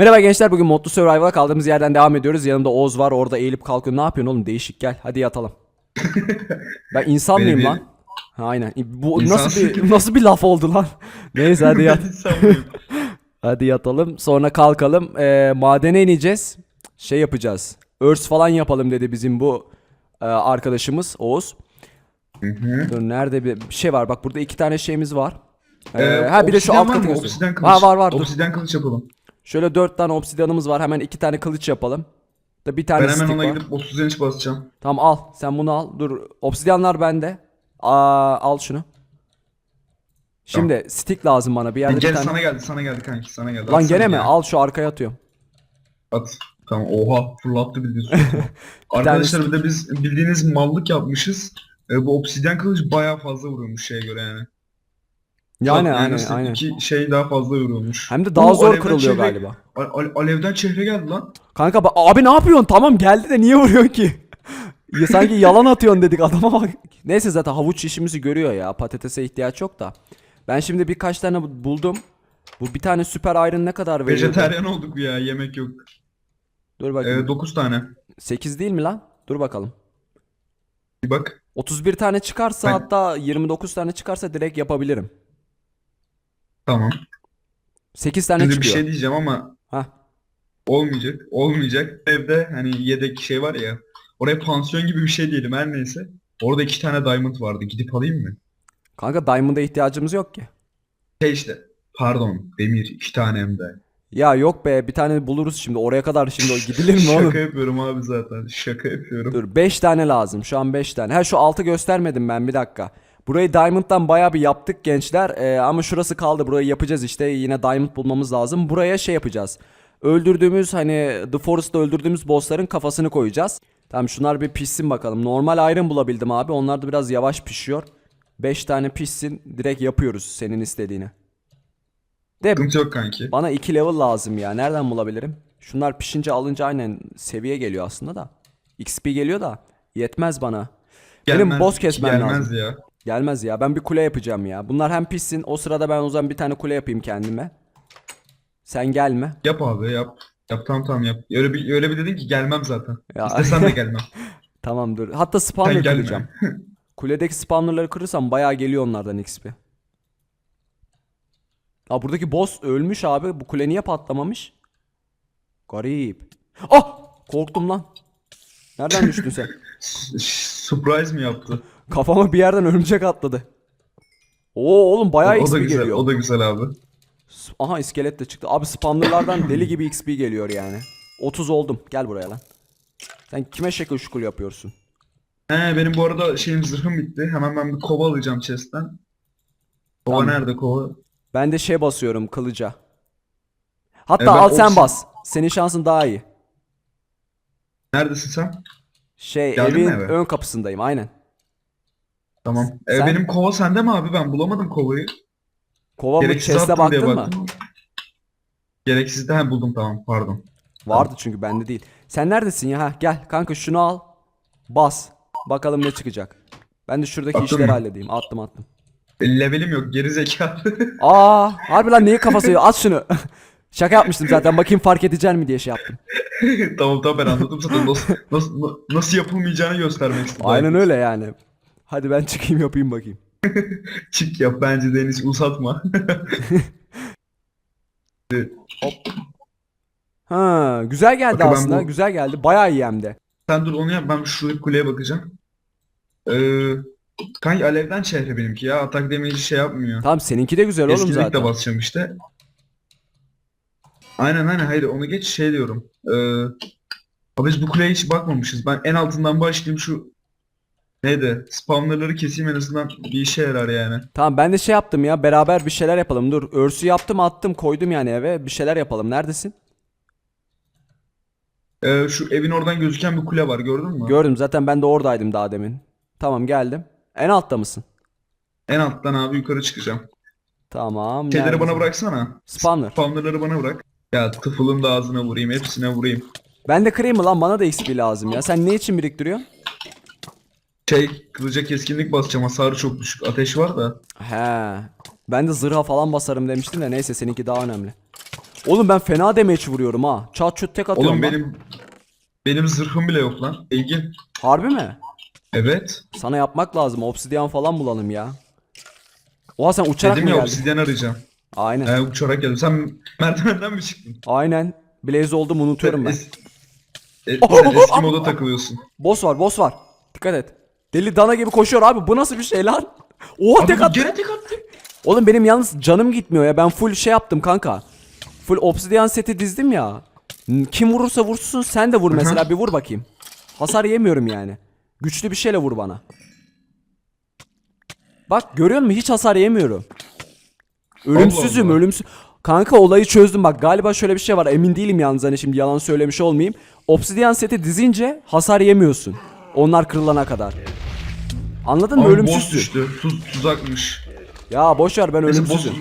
Merhaba gençler bugün Modlu Survival'a kaldığımız yerden devam ediyoruz. Yanımda Oğuz var orada eğilip kalkıyor. Ne yapıyorsun oğlum değişik gel hadi yatalım. Ben insan mıyım lan? Ha, aynen. Bu İnsansın nasıl bir nasıl bir laf oldu lan? Neyse hadi yat. Hadi yatalım. Sonra kalkalım. Ee, madene ineceğiz. Şey yapacağız. Örs falan yapalım dedi bizim bu e, arkadaşımız Oğuz. Hı hı. Dur nerede bir, bir şey var. Bak burada iki tane şeyimiz var. Ee, Ee, ha bir de şu obsidyen alt var katı mı? göster. Obsidyen kılıç. Var var var. Dur. Obsidyen kılıç yapalım. Şöyle dört tane obsidyanımız var. Hemen iki tane kılıç yapalım. Da bir tane Ben hemen stick ona var. gidip 30 inç basacağım. Tamam al. Sen bunu al. Dur. Obsidyanlar bende. Aa, al şunu. Şimdi stick lazım bana. Bir yerde bir Gel tane. sana geldi sana geldi kanki sana geldi. Lan Atsana gene mi? ya. Al şu arkaya atıyorum. At. Tamam oha fırlattı suratına. Arkadaşlar bir de biz bildiğiniz mallık yapmışız. Ee, bu obsidyen kılıç bayağı fazla vuruyormuş şeye göre yani. Yani Bak, aynen nasıl aynen. iki şey daha fazla vuruyormuş. Hem de daha Oo, zor alevden kırılıyor çehre- galiba. Al- al- alevden çehre geldi lan. Kanka bak abi ne yapıyorsun? Tamam geldi de niye vuruyorsun ki? ya sanki yalan atıyorsun dedik adama bak. Neyse zaten havuç işimizi görüyor ya. Patatese ihtiyaç yok da. Ben şimdi birkaç tane bu- buldum. Bu bir tane süper iron ne kadar veriyor? Vejeteryan olduk ya yemek yok. Dur bakayım. Ee, 9 tane. 8 değil mi lan? Dur bakalım. Bir bak. 31 tane çıkarsa Ben- hatta 29 tane çıkarsa direkt yapabilirim. Tamam. 8 tane Şimdi bir çıkıyor. şey diyeceğim ama Hah. olmayacak. Olmayacak. Evde hani yedek şey var ya. Oraya pansiyon gibi bir şey diyelim her neyse. Orada iki tane diamond vardı. Gidip alayım mı? Kanka diamond'a ihtiyacımız yok ki. Şey işte. Pardon. Demir. iki tane hem de. Ya yok be bir tane buluruz şimdi. Oraya kadar şimdi o gidilir mi oğlum? Şaka yapıyorum abi zaten. Şaka yapıyorum. Dur 5 tane lazım. Şu an 5 tane. Ha şu altı göstermedim ben bir dakika. Burayı Diamond'dan bayağı bir yaptık gençler. Ee, ama şurası kaldı. Burayı yapacağız işte. Yine Diamond bulmamız lazım. Buraya şey yapacağız. Öldürdüğümüz hani The Forest'ta öldürdüğümüz bossların kafasını koyacağız. Tamam şunlar bir pişsin bakalım. Normal iron bulabildim abi. Onlar da biraz yavaş pişiyor. 5 tane pişsin. Direkt yapıyoruz senin istediğini. De Sıkıntı yok kanki. bana 2 level lazım ya. Nereden bulabilirim? Şunlar pişince alınca aynen seviye geliyor aslında da. XP geliyor da yetmez bana. Benim Gelmez- boss kesmem gelmez lazım. ya. Gelmez ya. Ben bir kule yapacağım ya. Bunlar hem pişsin. O sırada ben o zaman bir tane kule yapayım kendime. Sen gelme. Yap abi yap. Yap tamam tamam yap. Öyle bir öyle bir dedin ki gelmem zaten. Ya. İstesem de gelmem. Tamam dur. Hatta spawner Sen kıracağım. Kuledeki spawnerları kırırsam bayağı geliyor onlardan XP. Aa buradaki boss ölmüş abi. Bu kule niye patlamamış? Garip. Ah! Korktum lan. Nereden düştün sen? Surprise mi yaptı? Kafama bir yerden örümcek atladı. Oo oğlum bayağı o XP da güzel. geliyor. O da güzel abi. Aha iskelet de çıktı. Abi spawnerlardan deli gibi XP geliyor yani. 30 oldum. Gel buraya lan. Sen kime şekil şukul yapıyorsun? He benim bu arada şeyim zırhım bitti. Hemen ben bir kova alacağım chest'ten. Kova Tamam. nerede kova? Ben de şey basıyorum kılıca. Hatta E, al sen bas. Senin şansın daha iyi. Neredesin sen? Şey Geldin evin eve? ön kapısındayım aynen. Tamam. E, Sen- benim kova sende mi abi? Ben bulamadım kovayı. Kova mı Gereksiz chest'e attım diye baktın mı? baktım. Gereksiz de he buldum tamam pardon. Vardı çünkü bende değil. Sen neredesin ya? Ha, gel kanka şunu al. Bas. Bakalım ne çıkacak. Ben de şuradaki Attın işleri mı? halledeyim. Attım attım. E, levelim yok geri zekalı. Aa, harbi lan neyi kafası yiyor? At şunu. Şaka yapmıştım zaten. Bakayım fark edecek mi diye şey yaptım. tamam tamam ben anladım zaten nasıl, nasıl, nasıl yapılmayacağını göstermek istedim. Aynen öyle yani. Hadi ben çıkayım yapayım bakayım. Çık yap bence Deniz uzatma. Ha, güzel geldi Bakın ben aslında. bu- Güzel geldi. Bayağı iyi hem de. Sen dur onu yap ben şu kuleye bakacağım. Ee, kanki alevden çehre benimki ya atak damage'i şey yapmıyor. Tamam seninki de güzel oğlum Eskinlikle zaten. basacağım işte. Aynen aynen hayır onu geç şey diyorum. Ee, abi biz bu kuleye hiç bakmamışız. Ben en altından başlayayım şu neydi? Spawnerları keseyim en azından bir işe yarar yani. Tamam ben de şey yaptım ya. Beraber bir şeyler yapalım. Dur örsü yaptım attım koydum yani eve. Bir şeyler yapalım. Neredesin? Ee, şu evin oradan gözüken bir kule var gördün mü? Gördüm zaten ben de oradaydım daha demin. Tamam geldim. En altta mısın? en alttan abi yukarı çıkacağım. Tamam. Şeyleri neredesin? bana bıraksana. Spawner. Spawnerları bana bırak. Ya tıfılın da ağzına vurayım hepsine vurayım. Ben de kırayım mı lan? Bana da XP lazım ya. Sen ne için biriktiriyorsun? Şey kılıca keskinlik basacağım hasarı çok düşük. Ateş var da. He. Ben de zırha falan basarım demiştim de neyse seninki daha önemli. Oğlum ben fena damage vuruyorum ha. Çat çut tek atıyorum Oğlum lan. benim benim zırhım bile yok lan. Engin. Harbi mi? Evet. Sana yapmak lazım. Obsidian falan bulalım ya. Oha sen uçarak Dedim mı ya geldin? obsidyen arayacağım. Aynen. He uçarak geldim. Sen merdivenden mi çıktın? Aynen. Blaze oldum unutuyorum ben. Es- e, sen eski moda takılıyorsun. Boss var boss var. Dikkat et. Deli dana gibi koşuyor abi. Bu nasıl bir şey lan? Oha tek attı. gene tek attı. Oğlum benim yalnız canım gitmiyor ya. Ben full şey yaptım kanka. Full obsidian seti dizdim ya. Kim vurursa vursun sen de vur mesela bir vur bakayım. Hasar yemiyorum yani. Güçlü bir şeyle vur bana. Bak görüyor musun hiç hasar yemiyorum. Ölümsüzüm Allah. ölümsüz. Kanka olayı çözdüm bak galiba şöyle bir şey var emin değilim yalnız hani şimdi yalan söylemiş olmayayım. Obsidian seti dizince hasar yemiyorsun. Onlar kırılana kadar. Anladın mı? Abi boss Ölümsüzsün. düştü. Tuz, tuzakmış. Ya boş ver ben Neyse boss... ölümsüzüm.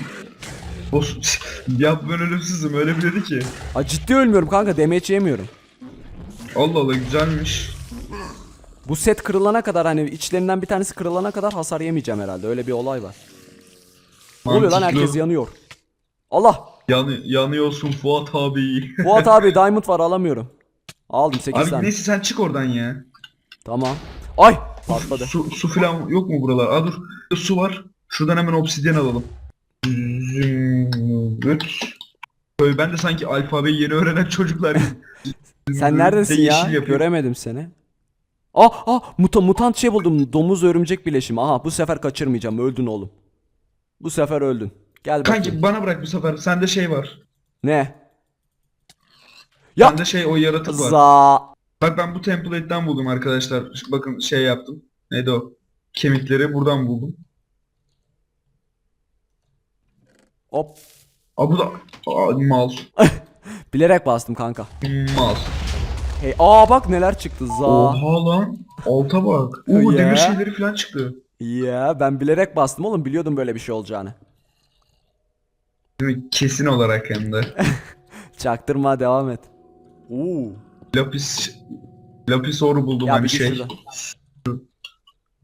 Boss... ya ben ölümsüzüm öyle bir dedi ki. Aa, ciddi ölmüyorum kanka damage yemiyorum. Allah Allah güzelmiş. Bu set kırılana kadar hani içlerinden bir tanesi kırılana kadar hasar yemeyeceğim herhalde. Öyle bir olay var. Ne oluyor lan Mantıklı. herkes yanıyor. Allah! Yanı, yanıyorsun Fuat abi. Fuat abi diamond var alamıyorum. Aldım 8 abi tane. neyse sen çık oradan ya. Tamam. Ay! Patladı. Su, su falan yok mu buralar? Aa dur. Su var. Şuradan hemen obsidyen alalım. Zümrüt. Böyle ben de sanki alfabeyi yeni öğrenen çocuklar gibi. Sen neredesin ya? yeşil yapıyor. Göremedim seni. Ah ah muta, mutant şey buldum. Domuz örümcek birleşimi. Aha bu sefer kaçırmayacağım. Öldün oğlum. Bu sefer öldün. Gel bakayım. Kanki bana bırak bu sefer. Sende şey var. Ne? Ya! Sende şey o yaratık var. Za. Bak ben bu template'den buldum arkadaşlar. Şu- Bakın şey yaptım. Neydi o? Kemikleri buradan buldum. Hop. Aa bu da Aa, mal. Bilerek bastım kanka. Mal. Hey, aa bak neler çıktı za. Oha lan. Alta bak. Oo Ya. demir şeyleri falan çıktı. Ya ben bilerek bastım oğlum biliyordum böyle bir şey olacağını. Değil mi? Kesin olarak hem de. Çaktırma devam et. Oo. Lapis Lapis or buldum Ya hani bir şey. şuradan.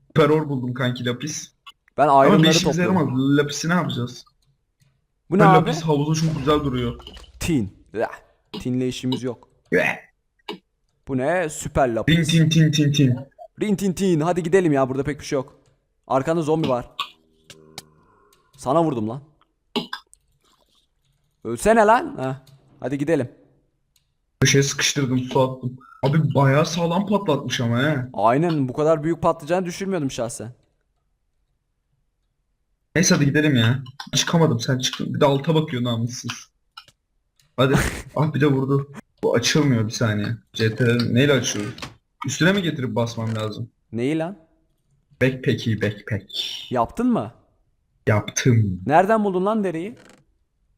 Süper or buldum kanki lapis. Ben Ama bir ironları işimize topluyorum. yaramaz. Lapisi ne yapacağız? Bu ne Ben abi? lapis havuzu çok güzel duruyor. Tin. Ya, Tinle işimiz yok. Eh, Bu ne? Süper Tin lapis. tin tin tin tin. Rin tin tin. Hadi gidelim ya burada pek bir şey yok. Arkanda zombi var. Sana vurdum lan. Ölsene lan. Heh. Hadi gidelim. Köşeye sıkıştırdım su attım. Abi bayağı sağlam patlatmış ama he. Aynen bu kadar büyük patlayacağını düşünmüyordum şahsen. Neyse hadi gidelim ya. Çıkamadım sen çıktın. Bir de alta bakıyor namussuz. Hadi. ah bir de vurdu. Bu açılmıyor bir saniye. CTRL neyle açıyoruz? Üstüne mi getirip basmam lazım? Neyi lan? Backpack'i backpack. Yaptın mı? Yaptım. Nereden buldun lan deriyi?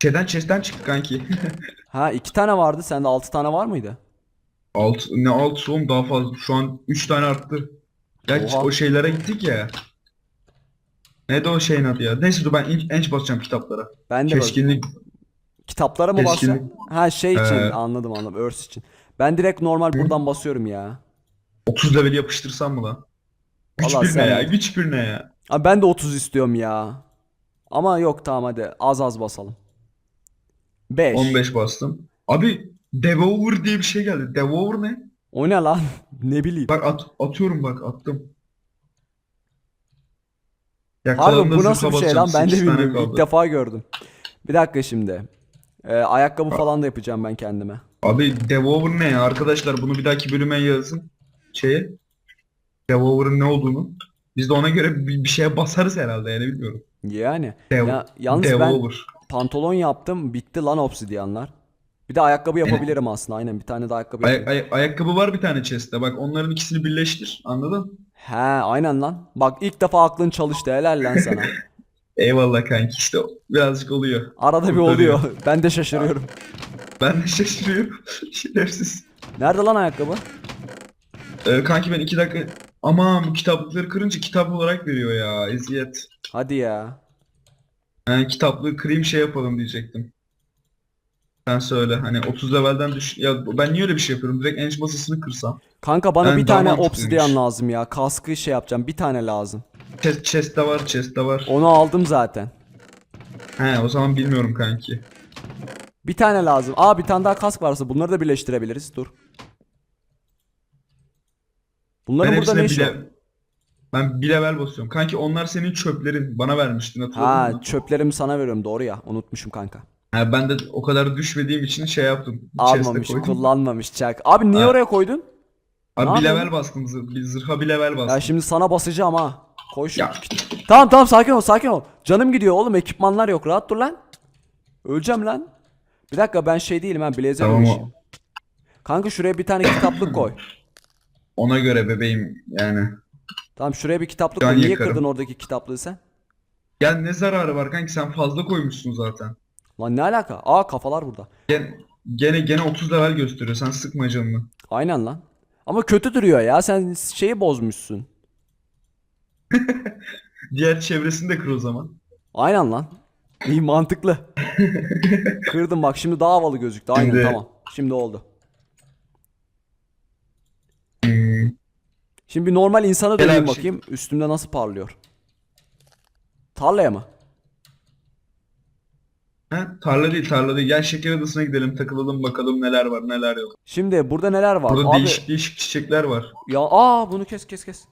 Şeyden chest'ten çıktı kanki. Ha iki tane vardı. Sende altı tane var mıydı? Alt, ne alt oğlum daha fazla. Şu an 3 tane arttı. Ya Oha. o şeylere gittik ya. Neydi o şeyin adı ya? Neyse dur ben enç, enç basacağım kitaplara. Ben de böyle. Keskinlik. Kitaplara mı Keskinlik. basıyorsun? Ha şey için Ee. anladım anladım. Earth için. Ben direkt normal buradan basıyorum ya. 30 level yapıştırsam mı lan? Güç Vallahi bir ne sen- ya? Güç bir ne ya? Abi ben de 30 istiyorum ya. Ama yok tamam hadi az az basalım. 5. 15 bastım. Abi Devour diye bir şey geldi. Devour ne? O ne lan? ne bileyim. Bak at, atıyorum bak attım. Yakalarında bu nasıl bir şey lan? Ben de bilmiyorum. İlk kaldı. defa gördüm. Bir dakika şimdi. Ee, ayakkabı falan da yapacağım ben kendime. Abi Devour ne ya? Arkadaşlar bunu bir dahaki bölüme yazın. Şeye. Devour'un ne olduğunu. Biz de ona göre bir, bir şeye basarız herhalde yani bilmiyorum. Yani. Dev, Ya, yalnız ben Devour. Pantolon yaptım. Bitti lan obsidyanlar. Bir de ayakkabı yapabilirim aslında. Aynen bir tane de ayakkabı Ay- ay- ayakkabı var bir tane chest'te. Bak onların ikisini birleştir. Anladın? He aynen lan. Bak ilk defa aklın çalıştı. Helal lan sana. Eyvallah kanki işte birazcık oluyor. Arada bir oluyor. Ben de şaşırıyorum. Ben de şaşırıyorum. Şerefsiz. Nerede lan ayakkabı? Ee, kanki ben iki dakika... Aman bu kitaplıkları kırınca kitap olarak veriyor ya. Eziyet. Hadi ya. Yani kitaplığı kırayım şey yapalım diyecektim. Sen söyle hani 30 levelden düş... Ya ben niye öyle bir şey yapıyorum? Direkt ench masasını kırsam. Kanka bana Ben bir daha tane mantıklıymış. obsidyen lazım ya. Kaskı şey yapacağım. Bir tane lazım. Chest, chest'te var, chest'te var. Onu aldım zaten. He o zaman bilmiyorum kanki. Bir tane lazım. Aa bir tane daha kask varsa bunları da birleştirebiliriz. Dur. Bunların ben burada hepsine ne işi var? bile... Ben bir level basıyorum. Kanki onlar senin çöplerin. Bana vermiştin hatırladın Ha mı? çöplerimi sana veriyorum doğru ya. Unutmuşum kanka. Ha, ben de o kadar düşmediğim için şey yaptım. chest'e Almamış, koydum. kullanmamış çak. Abi niye Ha. oraya koydun? Ne Abi bir yapalım? level bastım. Zır, bir zırha bir level bastım. Ya şimdi sana basacağım ha. Koy şu. Ya. Tamam tamam sakin ol sakin ol. Canım gidiyor oğlum ekipmanlar yok rahat dur lan. Öleceğim lan. Bir dakika ben şey değilim ben blazer Tamam o-. Kanka şuraya bir tane kitaplık koy. Ona göre bebeğim yani. Tamam şuraya bir kitaplık koy. Niye yakarım. kırdın oradaki kitaplığı sen? Ya ne zararı var kanki sen fazla koymuşsun zaten. Lan ne alaka? Aa kafalar burada. Gene gene, gene 30 level gösteriyor. Sen sıkma canını. Aynen lan. Ama kötü duruyor ya. Sen şeyi bozmuşsun. Diğer çevresini de kır o zaman. Aynen lan. İyi mantıklı. Kırdım bak şimdi daha havalı gözüktü. Aynen Şimdi- tamam. Şimdi oldu. Şimdi bir normal insana Gel döneyim abi, bakayım. Üstümde nasıl parlıyor. Tarlaya mı? Ha, tarla değil tarla değil. Gel şeker adasına gidelim takılalım bakalım neler var neler yok. Şimdi burada neler var? Burada Abi değişik değişik çiçekler var. ya aa bunu kes kes kes.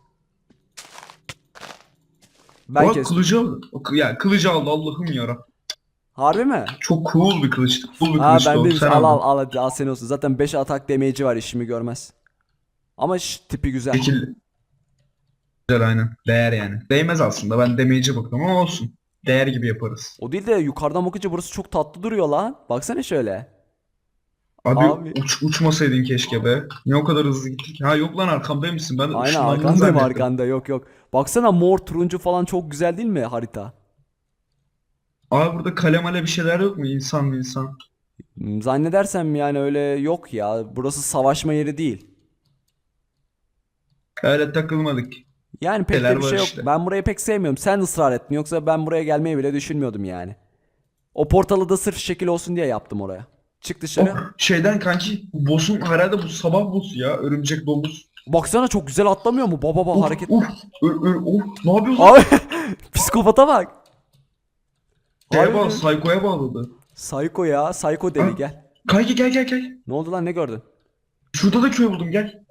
Ben kes. kılıcı aldı. O kı- Ya kılıcı aldı Allah'ım ya. Harbi mi? Çok cool bir kılıç. Cool bir Ha kılıçtı ben o. Sen al al aldın. al hadi al sen olsun. Zaten 5 atak damage'i var işimi görmez. Ama şş, tipi güzel. Şekil. Güzel aynen. Değer yani. Değmez aslında. Ben damage'e baktım ama olsun. Değer gibi yaparız. O değil de yukarıdan bakınca burası çok tatlı duruyor lan. Baksana şöyle. Abi, Abi. Uç, uçmasaydın keşke be. Niye o kadar hızlı gittik? Ha yok lan arkamdaymışsın. Ben de Aynen ışınlandığını arkandayım zannettim. arkanda yok yok. Baksana mor turuncu falan çok güzel değil mi harita? Abi burada kale male bir şeyler yok mu? İnsan mı insan? Hmm, Zannedersem yani öyle yok ya. Burası savaşma yeri değil. Öyle takılmadık. Yani pek de Şeyler bir var şey yok. işte. Ben burayı pek sevmiyorum. Sen ısrar ettin. Yoksa ben buraya gelmeyi bile düşünmüyordum yani. O portalı da sırf şekil olsun diye yaptım oraya. Çık dışarı. Oh, şeyden kanki boss'un herhalde bu sabah boss'u ya. Örümcek domuz. Baksana çok güzel atlamıyor mu? Baba baba Uf, hareket. uf, ö, ö, uf. Ne yapıyorsun? Abi psikopata bak. Şeye bağlı, mi? Psycho'ya bağladı. Psycho ya. Psycho deli Ha? gel. Kanki gel gel gel. Ne oldu lan ne gördün? Şurada da köy buldum gel.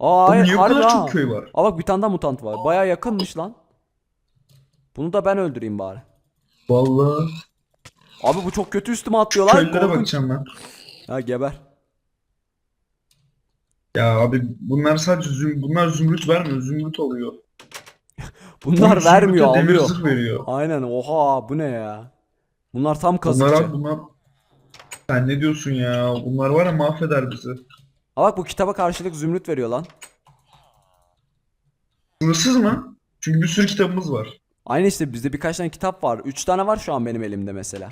Aa hayır niye bu kadar çok köy var? Aa bak bir tane daha mutant var. Baya yakınmış lan. Bunu da ben öldüreyim bari. Vallahi. Abi bu çok kötü üstüme atlıyor lan. Köylere korkunç. bakacağım ben. Ha geber. Ya abi bunlar sadece züm, bunlar zümrüt vermiyor. Zümrüt oluyor. Bunlar zümrüte vermiyor demir alıyor. zırh veriyor. Aynen oha bu ne ya? Bunlar tam Bunlar kazıkçı. abi bunlar. Sen ne diyorsun ya? Bunlar var ya mahveder bizi. Aa bak bu kitaba karşılık zümrüt veriyor lan. Sınırsız mı? Çünkü bir sürü kitabımız var. Aynı işte bizde birkaç tane kitap var. Üç tane var şu an benim elimde mesela.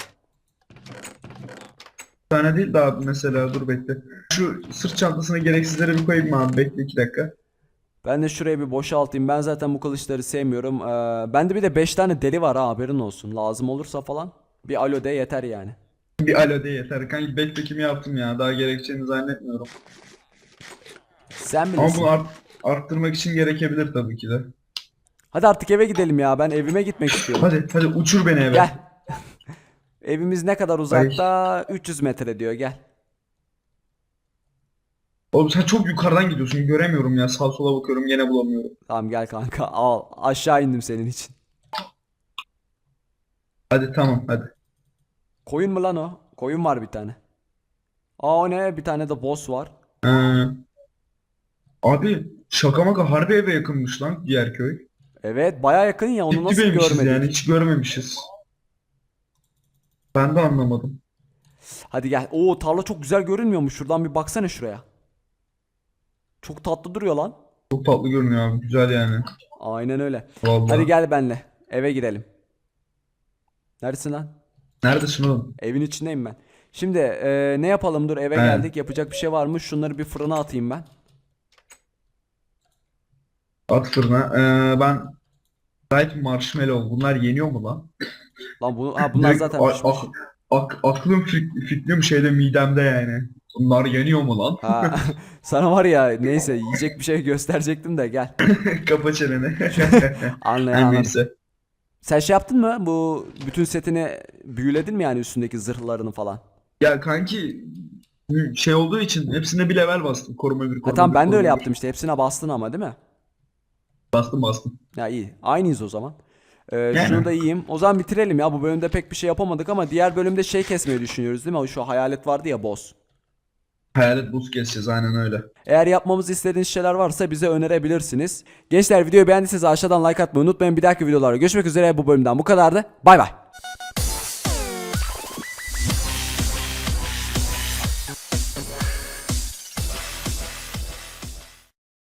Bir tane değil daha mesela dur bekle. Şu sırt çantasına gereksizleri bir koyayım mı abi? Bekle iki dakika. Ben de şuraya bir boşaltayım. Ben zaten bu kılıçları sevmiyorum. Ee, bende bir de 5 tane deli var ha haberin olsun. Lazım olursa falan. Bir alo de yeter yani. Bir alo de yeter. Kanki backpack'imi yaptım ya. Daha gerekeceğini zannetmiyorum. Sen Ama bilirsin. bunu art- arttırmak için gerekebilir tabii ki de. Hadi artık eve gidelim ya. Ben evime gitmek istiyorum. Hadi hadi uçur beni eve. Gel. Evimiz ne kadar uzakta? 300 metre diyor gel. Oğlum sen çok yukarıdan gidiyorsun. Göremiyorum ya. Sağ sola bakıyorum yine bulamıyorum. Tamam gel kanka al. Aşağı indim senin için. Hadi tamam hadi. Koyun mu lan o? Koyun var bir tane. Aa o ne? Bir tane de boss var. Ee, abi şaka maka harbi eve yakınmış lan diğer köy. Evet baya yakın ya onu Dip nasıl dibeymişiz görmedik? yani hiç görmemişiz. Ben de anlamadım. Hadi gel. Oo tarla çok güzel görünmüyor mu? Şuradan bir baksana şuraya. Çok tatlı duruyor lan. Çok tatlı görünüyor abi. Güzel yani. Aynen öyle. Vallahi. Hadi gel benle. Eve girelim. Neredesin lan? Neredesin oğlum? Evin içindeyim ben. Şimdi e, ne yapalım? Dur eve He. geldik. Yapacak bir şey var mı? Şunları bir fırına atayım ben. At fırına. Ee, ben Ripe Marshmallow. Bunlar yeniyor mu lan? Lan bu, ha, bunlar Direkt zaten a- pişmiş. ak- ak- aklım fik- fikrim şeyde midemde yani. Bunlar yeniyor mu lan? Ha, sana var ya neyse yiyecek bir şey gösterecektim de gel. Kapa çeneni. Anlayan Her anladı. neyse. Sen şey yaptın mı? Bu bütün setini büyüledin mi yani üstündeki zırhlarını falan? Ya kanki şey olduğu için hepsine bir level bastım. Koruma bir Ha koruma tamam bir, ben de koruma öyle bir. yaptım işte. Hepsine bastın ama değil mi? Bastım bastım. Ya iyi. Aynıyız o zaman. Ee, Yani. şunu da yiyeyim. O zaman bitirelim ya. Bu bölümde pek bir şey yapamadık ama diğer bölümde şey kesmeyi düşünüyoruz değil mi? O Şu hayalet vardı ya boss. Hayalet buz keseceğiz aynen öyle. Eğer yapmamızı istediğiniz şeyler varsa bize önerebilirsiniz. Gençler videoyu beğendiyseniz aşağıdan like atmayı unutmayın. Bir dahaki videolarda görüşmek üzere. Bu bölümden bu kadardı. Bay bay.